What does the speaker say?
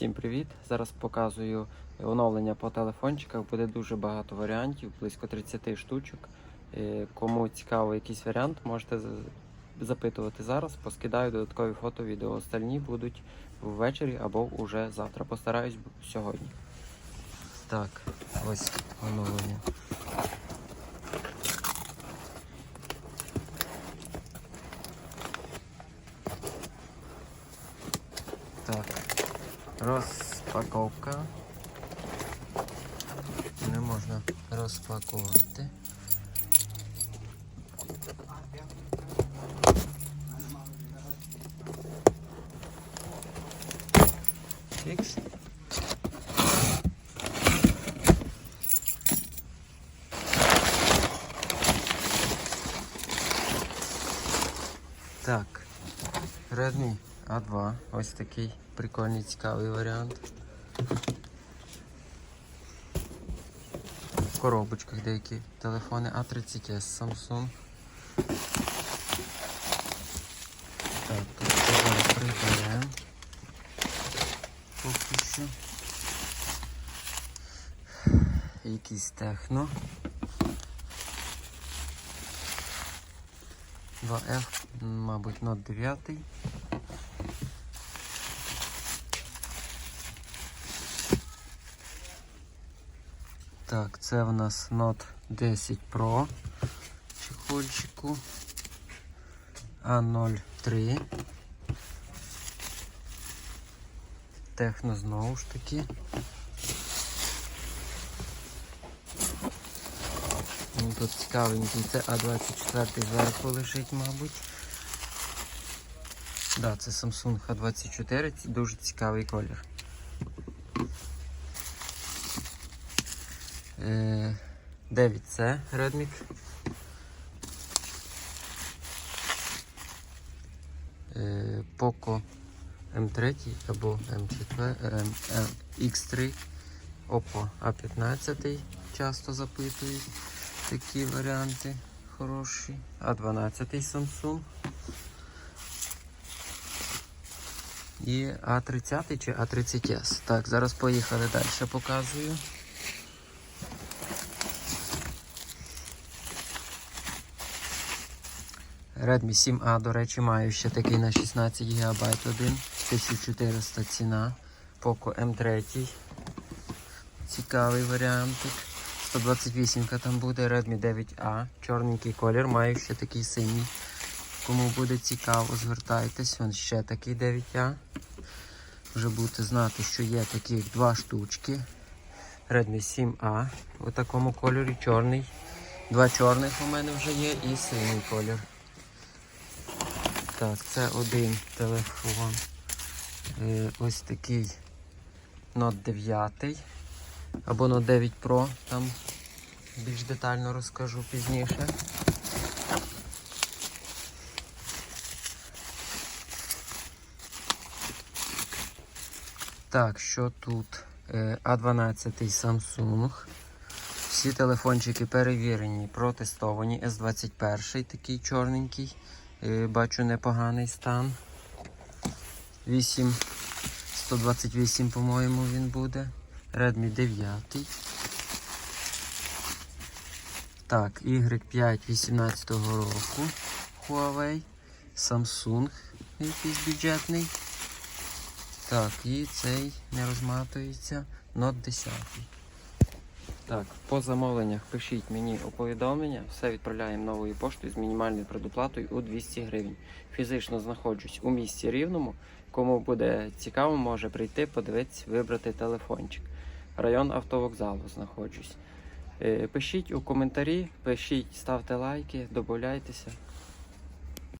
Всім привіт! Зараз показую оновлення по телефончиках. Буде дуже багато варіантів, близько 30 штучок. Е, Кому цікавий якийсь варіант, можете запитувати зараз. Поскидаю додаткові фото, відео. Остальні будуть ввечері або уже завтра. Постараюсь сьогодні. Так, ось оновлення. Так, розпаковка. Не можна розпакувати. Фікс. Так, Redmi A2. Ось такий прикольний цікавий варіант. В коробочках деякі телефони A30s Samsung. Так, тут зараз приберемо. Поки що. Якийсь техно. 2F, мабуть, Note 9. Так, це в нас Note 10 Pro чехольчику A03. Техно знову ж таки. Ну, Тут цікавенький, це А24 зверху лежить, мабуть. Да, це Samsung A24, це дуже цікавий колір. 9C Redmi. Е, Poco M3 або M4, M, M, X3, Oppo A15 часто запитують такі варіанти хороші. А12 Samsung. І А30 чи А30S. Так, зараз поїхали далі, показую. Redmi 7A, до речі, маю ще такий на 16 ГБ один, 1400 ціна. Poco M3. Цікавий варіантик. 128 там буде, Redmi 9A, чорненький колір, маю ще такий синій. Кому буде цікаво, звертайтесь. Вон ще такий 9А. Вже будете знати, що є таких два штучки. Redmi 7A у такому кольорі чорний. Два чорних у мене вже є і синій колір. Так, це один телефон. Е, ось такий Note 9 або Note 9 Pro, там більш детально розкажу пізніше. Так, що тут? Е, А12 Samsung. Всі телефончики перевірені, протестовані. S21 такий чорненький. Е, Бачу непоганий стан. 8 128, по-моєму, він буде. Redmi 9. Так, Y5 18 року. Huawei. Samsung якийсь бюджетний. Так, і цей не розматується. Note 10. Так, по замовленнях пишіть мені у повідомлення, все відправляємо новою поштою з мінімальною предоплатою у 200 гривень. Фізично знаходжусь у місті Рівному. Кому буде цікаво, може прийти, подивитися, вибрати телефончик. Район автовокзалу знаходжусь. Е, Пишіть у коментарі, пишіть, ставте лайки, додавайтеся.